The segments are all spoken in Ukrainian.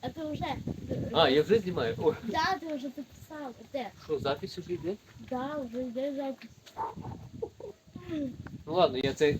А ти вже. А, я вже знімаю. О, Да, ти вже записав. Де? що, запись уже йде? Да, вже йде запис. Ну ладно, я це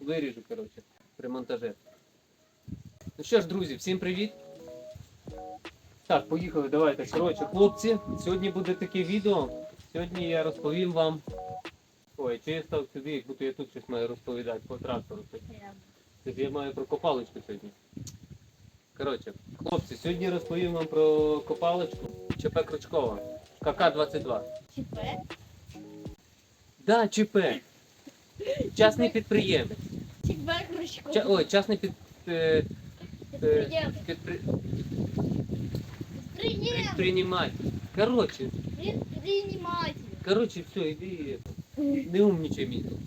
виріжу, коротше, при монтажі. Ну що ж, друзі, всім привіт. Так, поїхали, давайте. Коротше, хлопці, сьогодні буде таке відео. Сьогодні я розповім вам. Ой, чи я став сюди, як будто я тут щось маю розповідати по трактору. Тобто я маю про копалочку сьогодні. Коротше, хлопці, сьогодні розповім вам про копалочку ЧП Крючкова. КК-22. Чіпе? Да, ЧП. Частний підприємець. Чіпе кружко. Ча- ой, частний під, е, е, Підприємець. підпри, Підприємець. підприєматель. Коротше, Підприєматель. коротше, все, іди. Не умнічай мені тут.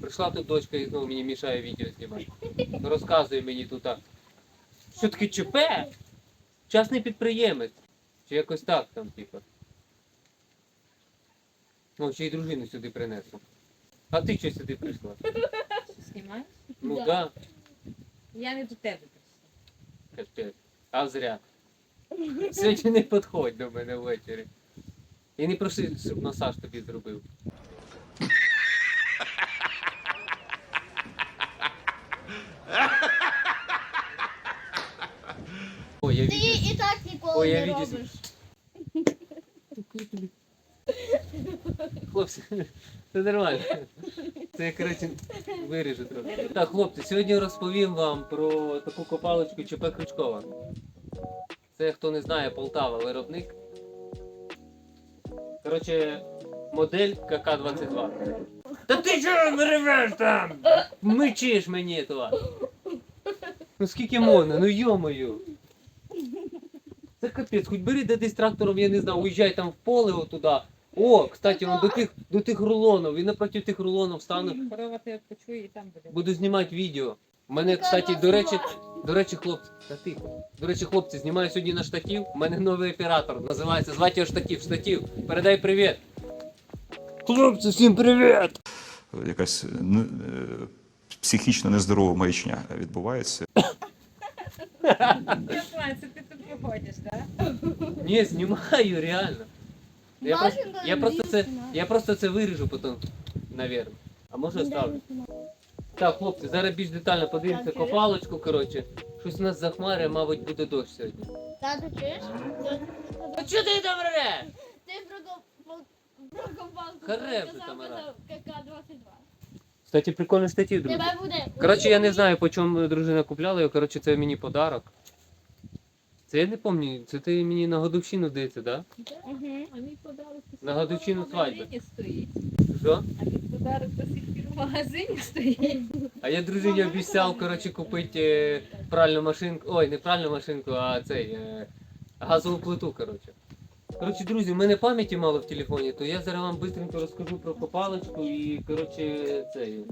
Прийшла тут дочка і знову мені мішає відео знімати. Розказує мені тут. а, Що таке ЧП? Частний підприємець. Чи якось так там, типу. О, ще й дружину сюди принесла. А ти що сюди прийшла? Знімаєш? Ну Да. да, Я не до тебе прийшла. капець. А зря. Сьогодні не підходь до мене ввечері. І не проси, щоб масаж тобі зробив. Ой, я Ти відео. і так ніколи Ой, я не відео. Хлопці, це нормально. Це я, коротше, виріжу трохи. Так, хлопці, сьогодні розповім вам про таку копалочку ЧП Крючкова. Це, хто не знає, Полтава, виробник. Коротше, модель КК-22. Та ти чого не там? Мичиш мені, тварь. Ну скільки можна, ну йо-моє. Капець, хоч бери де десь трактором, я не знаю, уїжджай там в поле отуда. О, кстати, вон до тих, до тих рулонів, і напроти тих рулонів буде. буду знімати відео. У мене, кстати, до речі, до речі, хлопці, та тихо. До речі, хлопці, знімаю сьогодні на штатів. У мене новий оператор, називається, звати його штатів, штатів. Передай привіт. Хлопці, всім привіт! якась не- е, психічно нездорова маячня відбувається. Руслан, це ти тут виходиш, так? Ні, знімаю, реально. Я просто, я просто це, я просто це виріжу потім, навірно. А може оставлю. Так, хлопці, зараз більш детально подивимося копалочку, коротше. Щось у нас захмарює, мабуть, буде дощ сьогодні. Тато, чуєш? А чого ти там реш? Ти про компанку Харе ти там ореш. КК-22. Кстати, прикольний штатів, друзі. Тебе буде. Коротше, я не знаю, по чому дружина купляла його, коротше, це мені подарок. Це я не пам'ятаю, це ти мені на годовщину здається, да? Мгм. А мій подарок На годовщину свадьби. стоїть. Що? А мій подарок до сих пір в магазині стоїть. А я дружині обіцяв, коротше, купити е, пральну машинку. Ой, не пральну машинку, а цей е, газову плиту, коротше. Коротше, друзі, в мене пам'яті мало в телефоні, то я зараз вам швидко розкажу про копалочку і, коротше, цей.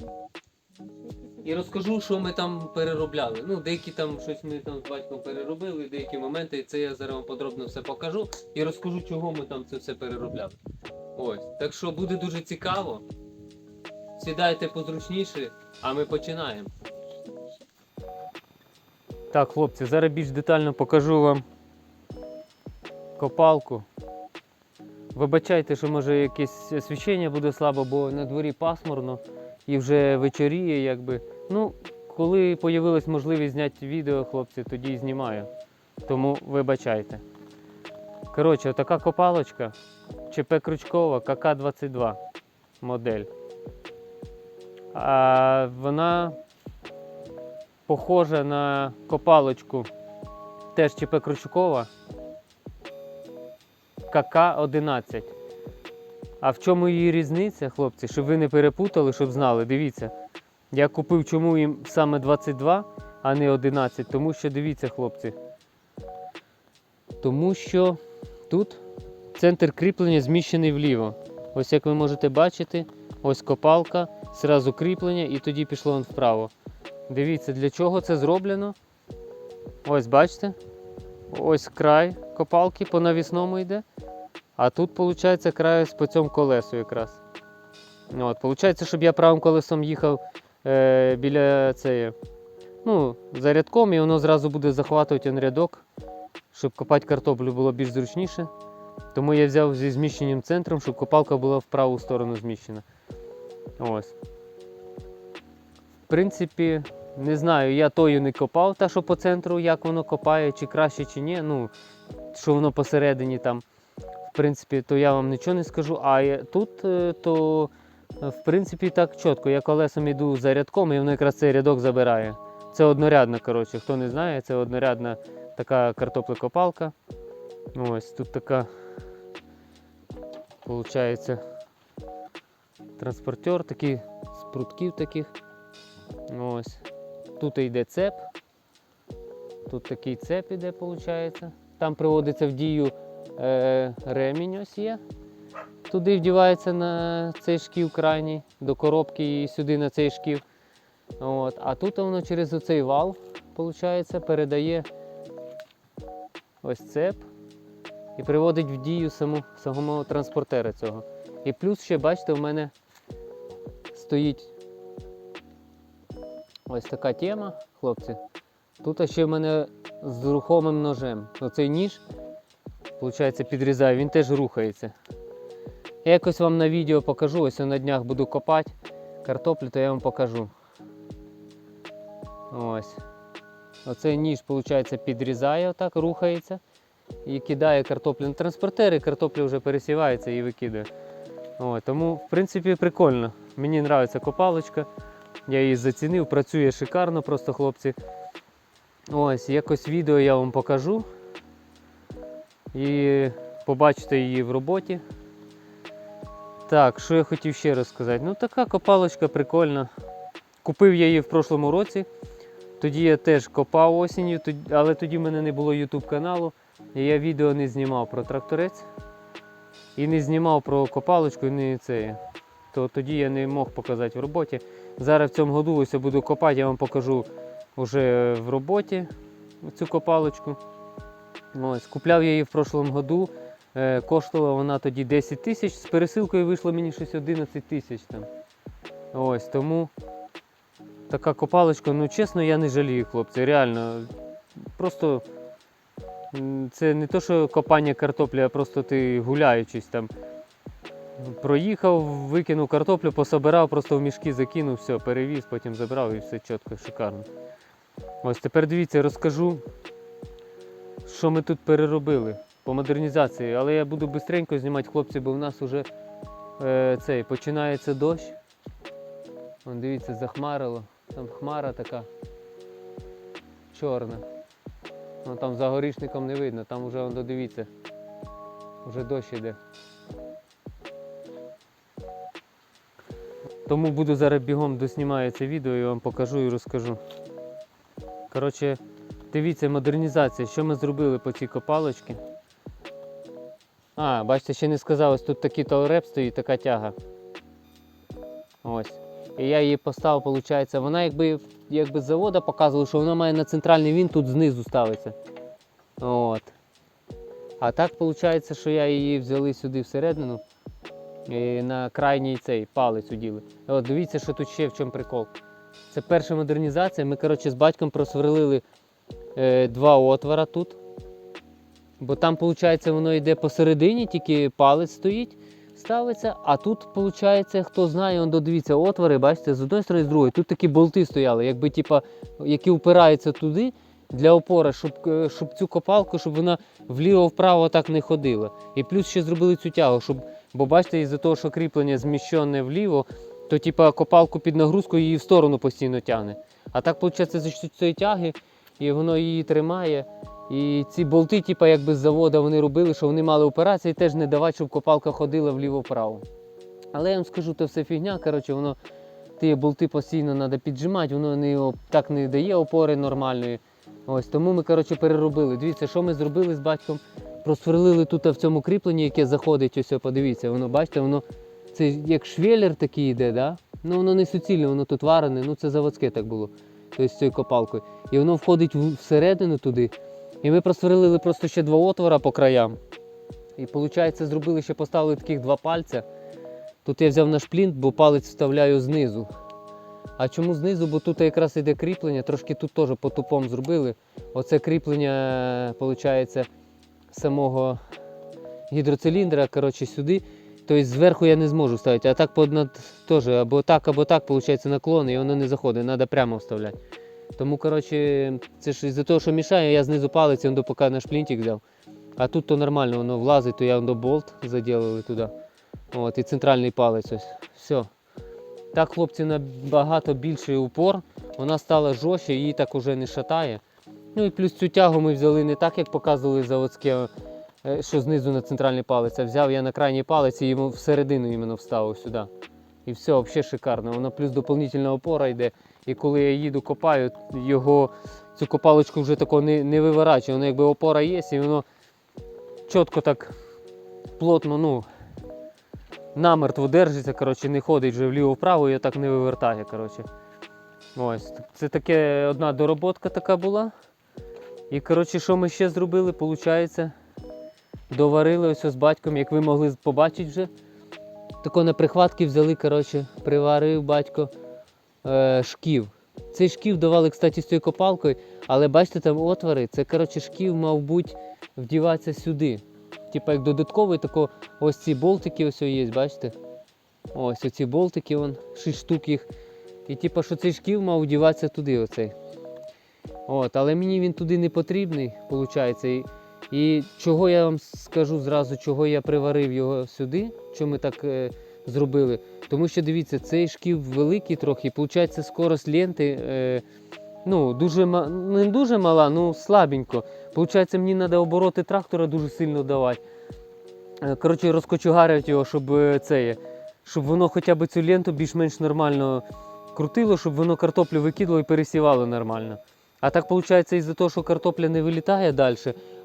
І розкажу, що ми там переробляли. Ну, деякі там щось ми там з батьком переробили, деякі моменти, і це я зараз вам подробно все покажу і розкажу, чого ми там це все переробляли. Ось. Так що буде дуже цікаво. Сідайте позручніше, а ми починаємо. Так, хлопці, зараз більш детально покажу вам копалку. Вибачайте, що може якесь освітлення буде слабо, бо на дворі пасмурно і вже вечоріє, якби. Ну, коли з'явилась можливість зняти відео, хлопці, тоді і знімаю. Тому вибачайте. Коротше, така копалочка ЧП Крючкова КК-22 модель. А вона похожа на копалочку теж ЧП Крючкова КК-11. А в чому її різниця, хлопці, щоб ви не перепутали, щоб знали, дивіться. Я купив чому їм саме 22, а не 11, тому що дивіться, хлопці. Тому що тут центр кріплення зміщений вліво. Ось як ви можете бачити, ось копалка, зразу кріплення і тоді пішло он вправо. Дивіться, для чого це зроблено. Ось бачите? Ось край копалки по навісному йде. А тут, виходить, край по цьому колесу якраз. От, Получається, щоб я правим колесом їхав е, біля цієї, ну, за рядком, і воно зразу буде захватувати рядок, щоб копати картоплю було більш зручніше. Тому я взяв зі зміщенням центром, щоб копалка була в праву сторону зміщена. Ось. В принципі, не знаю, я тою не копав, та що по центру, як воно копає, чи краще, чи ні. Ну, що воно посередині там. В принципі, то я вам нічого не скажу. А тут е, то, в принципі, так чітко. Я колесом йду за рядком, і воно якраз цей рядок забирає. Це однорядна, коротше, хто не знає, це однорядна така картоплекопалка. Ось тут така, виходить, транспортер, такий з прутків таких. Ось. Тут йде цеп. Тут такий цеп іде, виходить. Там приводиться в дію е, ремінь ось є. Туди вдівається на цей шків крайній, до коробки і сюди на цей шків. От. А тут воно через оцей вал, виходить, передає ось цеп і приводить в дію саму, самого транспортера цього. І плюс ще, бачите, в мене стоїть ось така тема, хлопці. Тут ще в мене з рухомим ножем. Оцей ніж, виходить, підрізаю, він теж рухається. Я якось вам на відео покажу, ось я на днях буду копати картоплю, то я вам покажу. Ось. Оцей ніж, виходить, підрізає, отак, рухається і кидає картоплю на транспортер, і картопля вже пересівається і викидає. О, тому, в принципі, прикольно. Мені подобається копалочка. Я її зацінив, працює шикарно, просто хлопці. Ось, якось відео я вам покажу. І побачите її в роботі. Так, що я хотів ще розказати? Ну, така копалочка прикольна. Купив я її в прошлому році. Тоді я теж копав осінню, але тоді в мене не було YouTube каналу. І я відео не знімав про тракторець. І не знімав про копалочку, і не це. То тоді я не мог показати в роботі. Зараз в цьому году ось я буду копати, я вам покажу вже в роботі цю копалочку. Ось, купляв я її в прошлому году. Е, коштувала вона тоді 10 тисяч, з пересилкою вийшло мені щось 11 тисяч там. Ось тому така копалочка, ну чесно, я не жалію, хлопці. Реально. Просто це не то, що копання картоплі, а просто ти гуляючись там. Проїхав, викинув картоплю, пособирав, просто в мішки закинув, все, перевіз, потім забрав і все чітко, шикарно. Ось тепер дивіться, розкажу, що ми тут переробили по модернізації. Але я буду швидко знімати хлопці, бо в нас вже е, цей, починається дощ. Вон, дивіться, захмарило. Там хмара така чорна. Ну, там за горішником не видно, там вже вон, дивіться. Вже дощ іде. Тому буду зараз бігом доснімаю це відео і вам покажу і розкажу. Коротше, дивіться, модернізація, що ми зробили по цій копалочці. А, бачите, ще не сказав, ось тут такий толреп стоїть, така тяга. Ось. І я її поставив, виходить, вона якби, якби з завода показувала, що вона має на центральний він тут знизу ставиться. От. А так виходить, що я її взяли сюди всередину і на крайній цей палець уділи. От дивіться, що тут ще в чому прикол. Це перша модернізація. Ми, коротше, з батьком просверлили е, два отвора тут. Бо там, виходить, воно йде посередині, тільки палець стоїть, ставиться. А тут, виходить, хто знає, он додивіться отвори, бачите, з одної сторони, з другої. Тут такі болти стояли, якби, типа, які впираються туди для опори, щоб, е, щоб цю копалку, щоб вона вліво-вправо так не ходила. І плюс ще зробили цю тягу, щоб, бо бачите, із-за того, що кріплення зміщене вліво, то типа копалку під нагрузкою її в сторону постійно тягне. А так, виходить, за цієї тяги, і воно її тримає. І ці болти, типа, якби з заводу вони робили, що вони мали операції теж не давати, щоб копалка ходила вліво-вправо. Але я вам скажу, це все фігня, коротше, воно ті болти постійно треба піджимати, воно не, так не дає опори нормальної. Ось тому ми коротше, переробили. Дивіться, що ми зробили з батьком. Просверлили тут в цьому кріпленні, яке заходить, ось подивіться, воно бачите, воно це як швеллер такий йде, да? ну воно не суцільне, воно тут варене, ну це заводське так було. Тобто з цією копалкою. І воно входить всередину туди. І ми просверлили просто ще два отвора по краям. І виходить, зробили ще поставили таких два пальця. Тут я взяв наш плінт, бо палець вставляю знизу. А чому знизу? Бо тут якраз іде кріплення, трошки тут теж по тупом зробили. Оце кріплення, виходить, самого гідроциліндра, коротше, сюди. Тобто зверху я не зможу ставити, а так по над, теж або так, або так, виходить наклон, і воно не заходить, треба прямо вставляти. Тому, коротше, це ж із-за того, що мішає, я знизу палець, он поки на шплінтик взяв. А тут то нормально, воно влазить, то я до болт заділили туди. От, і центральний палець ось. Все. Так, хлопці, набагато більший упор. Вона стала жорстче, її так уже не шатає. Ну і плюс цю тягу ми взяли не так, як показували заводське, е, що знизу на центральний палець, а взяв я на крайній палець і всередину іменно вставив сюди. І все, взагалі шикарно. Воно плюс доповнительна опора йде. І коли я їду копаю, його цю копалочку вже тако не, не виворачує. Воно якби опора є, і воно чітко так плотно, ну, намертво держиться, коротше, не ходить вже вліво-вправо і так не вивертає. Коротше. Ось. Це таке одна дороботка така була. І коротше, що ми ще зробили, виходить, доварили ось з батьком, як ви могли побачити вже. Тако на прихватки взяли, коротше, приварив батько е, шків. Цей шків давали, кстати, з цією копалкою, але бачите, там отвори. Це коротше, шків, мав бути, вдіватися сюди. Типа як додатковий, тако ось ці болтики ось є, бачите? Ось оці болтики, вон, 6 штук їх. І типа, що цей шків мав вдіватися туди оцей. От, але мені він туди не потрібний, виходить. І, чого я вам скажу зразу, чого я приварив його сюди, що ми так е, зробили. Тому що дивіться, цей шків великий трохи, виходить, скорость ленти е, ну, дуже, не дуже мала, ну слабенько. Получається, мені треба обороти трактора дуже сильно давати. Е, Коротше, розкочугарити його, щоб е, це щоб воно хоча б цю ленту більш-менш нормально крутило, щоб воно картоплю викидало і пересівало нормально. А так виходить, із-за того, що картопля не вилітає далі,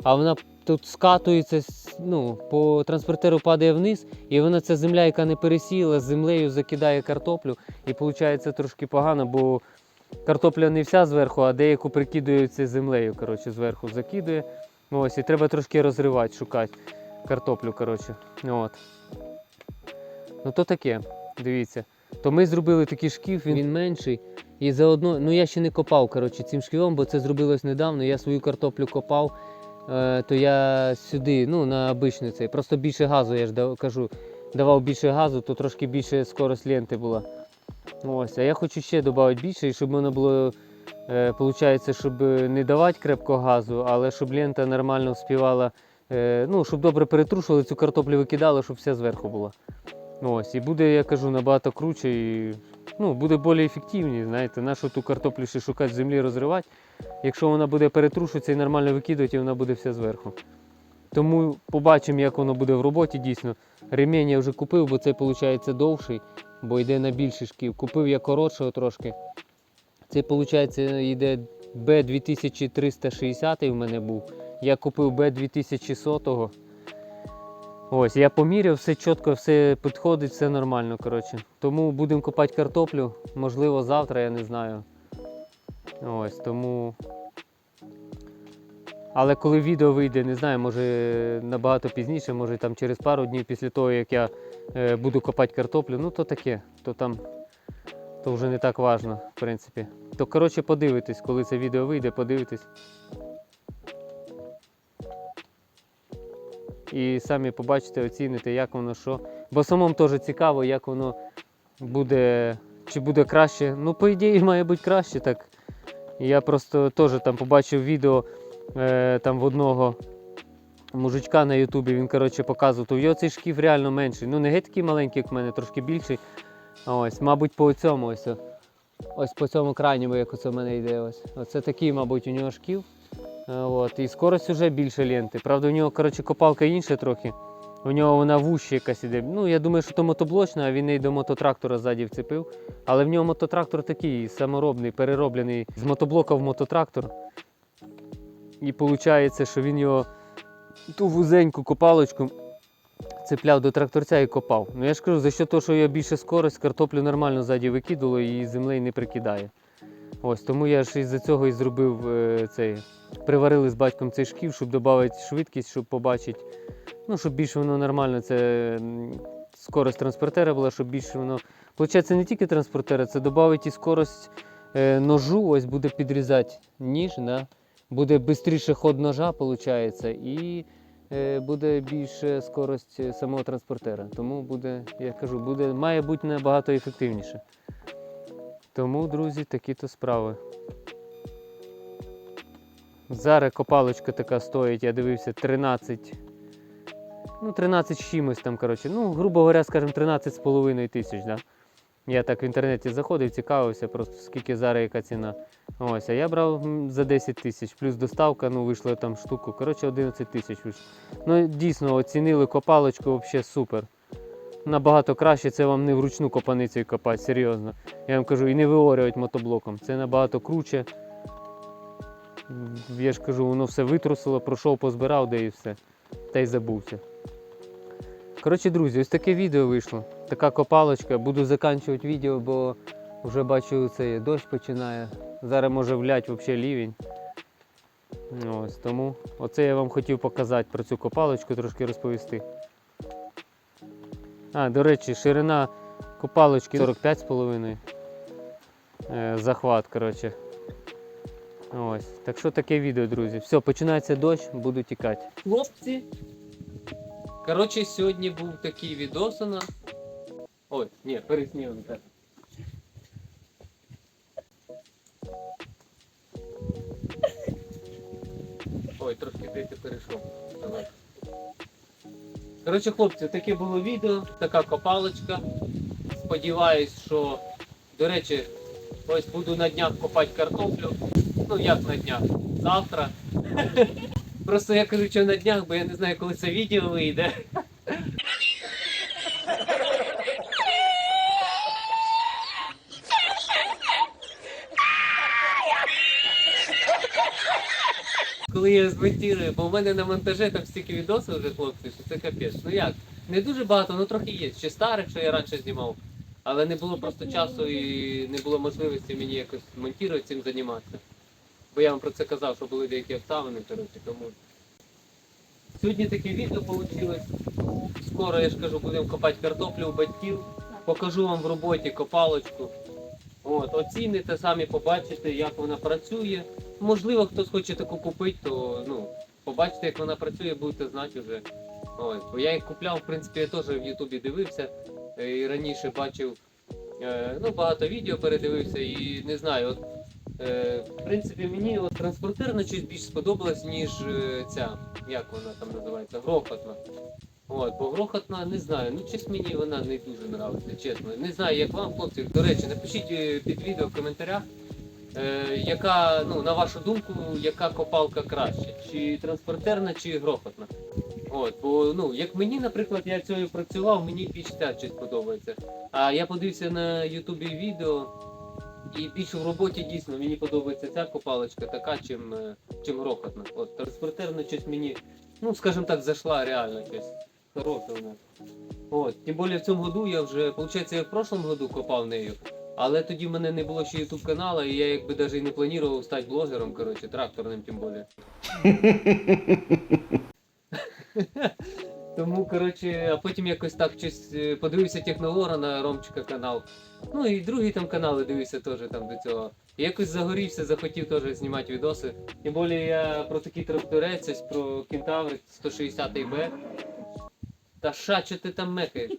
а вона тут скатується, ну, по транспортеру падає вниз, і вона ця земля, яка не пересіяла, з землею закидає картоплю. І виходить трошки погано, бо картопля не вся зверху, а деяку прикидується землею, коротше, зверху закидує. Ось, і треба трошки розривати, шукати картоплю. коротше. От. Ну то таке, дивіться. То ми зробили такий шкіф, він, він менший. І заодно, ну я ще не копав коротше, цим шківом, бо це зробилось недавно. Я свою картоплю копав, е, то я сюди, ну, на обичний цей. Просто більше газу, я ж кажу, давав більше газу, то трошки більше скорость ленти була. Ось, а я хочу ще додати більше, і щоб воно було, е, виходить, щоб не давати крепко газу, але щоб лента нормально співала, е, ну, щоб добре перетрушували, цю картоплю викидали, щоб вся зверху була. Ось, і буде, я кажу, набагато круче і ну, буде більш ефективніше, знаєте, нашу ту картоплю ще шукати в землі, розривати. Якщо вона буде перетрушуватися і нормально викидувати, вона буде вся зверху. Тому побачимо, як воно буде в роботі дійсно. Ремінь я вже купив, бо цей виходить довший, бо йде на більший шків. Купив я коротшого трошки. Цей, виходить, йде B2360 в мене був. Я купив B2100. Ось, я поміряв, все чітко, все підходить, все нормально. коротше. Тому будемо копати картоплю, можливо, завтра, я не знаю. Ось, тому. Але коли відео вийде, не знаю, може набагато пізніше, може там через пару днів після того, як я е, буду копати картоплю, ну то таке, то там то вже не так важно, в принципі. То коротше подивитесь, коли це відео вийде, подивитесь. І самі побачите, оціните, як воно що. Бо самому теж цікаво, як воно буде, чи буде краще. Ну, по ідеї, має бути краще так. Я просто теж там побачив відео е, там в одного мужичка на Ютубі, він коротше показував, то його цей шкіф реально менший. Ну, не геть такий маленький, як в мене, трошки більший. Ось, мабуть, по цьому ось. Ось по цьому крайньому, як оце в мене йде. Ось. Оце такий, мабуть, у нього шкіф. Е, От. І скорость вже більше ленти. Правда, у нього коротше, копалка інша трохи. У нього вона вуща якась іде. Ну, я думаю, що то мотоблочна, а він її до мототрактора ззаді вцепив. Але в нього мототрактор такий саморобний, перероблений з мотоблока в мототрактор. І виходить, що він його ту вузеньку копалочку цепляв до тракторця і копав. Ну я ж кажу, за що того, що я більше скорость, картоплю нормально ззаді викидало і землею не прикидає. Ось тому я ж із-за цього і зробив е, цей. Приварили з батьком цей шків, щоб додати швидкість, щоб побачити. Ну, щоб більше воно нормально, це скорость транспортера була, щоб більше воно Получається, не тільки транспортера, це додавить і скорость е, ножу, ось буде підрізати ніж, да? буде швидше ход ножа, виходить, і е, буде більше скорость е, самого транспортера. Тому буде, я кажу, буде, має бути набагато ефективніше. Тому, друзі, такі то справи. Зараз копалочка така стоїть, я дивився, 13. Ну, 13 з чимось там, коротше. Ну, грубо говоря, скажімо, 13 з половиною тисяч, да? Я так в інтернеті заходив, цікавився, просто скільки зараз яка ціна. Ось, а я брав за 10 тисяч, плюс доставка, ну, вийшло там штуку. Коротше, 11 тисяч вийшло. Ну, дійсно, оцінили копалочку, взагалі супер. Набагато краще це вам не вручну копаницею копати, серйозно. Я вам кажу, і не виорювати мотоблоком. Це набагато круче. Я ж кажу, воно все витрусило, пройшов, позбирав, де і все. Та й забувся. Коротше, друзі, ось таке відео вийшло. Така копалочка. Буду закінчувати відео, бо вже бачу, цей дощ починає. Зараз може влять взагалі лівень. Ось тому оце я вам хотів показати про цю копалочку, трошки розповісти. А, до речі, ширина копалочки 45,5. Е, захват, коротше. Ось. Так що таке відео, друзі. Все, починається дощ, буду тікати. Хлопці. Коротше, сьогодні був такий відос у нас. Ой, ні, переснів так. Ой, трошки десь перейшов. Давай. Коротше, хлопці, таке було відео, така копалочка. Сподіваюсь, що, до речі, ось буду на днях копати картоплю. Ну як на днях? Завтра. Просто я кажу, що на днях, бо я не знаю, коли це відео вийде. Коли я змонтую, бо в мене на монтажі там стільки відосів вже хлопці, що це капець. Ну як? Не дуже багато, ну трохи є. Ще старих, що я раніше знімав. Але не було просто часу і не було можливості мені якось монтувати цим займатися. Бо я вам про це казав, що були деякі обставини, коротше, тому. Сьогодні таке відео вийшло. Скоро, я ж кажу, будемо копати картоплю у батьків. Покажу вам в роботі копалочку. От, оціните, самі побачите, як вона працює. Можливо, хтось хоче таку купити, то ну, побачите, як вона працює, будете знати вже. Ось, бо я їх купляв, в принципі, я теж в Ютубі дивився. е, І раніше бачив е, ну, багато відео передивився і не знаю. От, в принципі, мені от транспортерна щось більш сподобалась, ніж е, ця, як вона там називається, грохотна. От, бо грохотна, не знаю, ну чесно мені вона не дуже подобається, чесно. Не знаю, як вам, хлопці. До речі, напишіть е, під відео в коментарях, е, яка, ну, на вашу думку, яка копалка краще, чи транспортерна, чи грохотна. От, бо ну, як мені, наприклад, я цією працював, мені більш ця щось подобається. А я подивився на Ютубі відео, і більше в роботі дійсно мені подобається ця копалочка така, чим, е, чим грохотна. От транспортерна щось мені, ну скажімо так, зайшла реально щось. Хороше нас. От, тим більше в цьому году я вже, виходить, я в прошлому году копав нею. Але тоді в мене не було ще ютуб каналу, і я якби навіть і не планував стати блогером, коротше, тракторним тим більше. Тому, коротше, а потім якось так щось е, подивився Технолора на Ромчика канал. Ну і другі там канали дивився теж там до цього. І якось загорівся, захотів теж знімати відоси. Тим більше я про такий тракторець, про кентавр 160 б Та ша, що ти там мекаєш?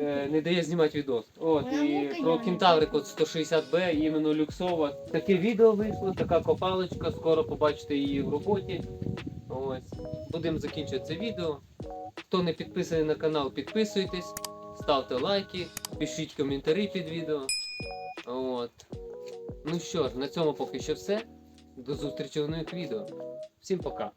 Е, не дає знімати відос. От, і про кентаврик от 160Б, іменно люксова. Таке відео вийшло, така копалочка, скоро побачите її в роботі. Ось. Будемо закінчувати це відео. Хто не підписаний на канал, підписуйтесь, ставте лайки, пишіть коментарі під відео. От. Ну що ж, на цьому поки що все. До зустрічі в нових відео. Всім пока.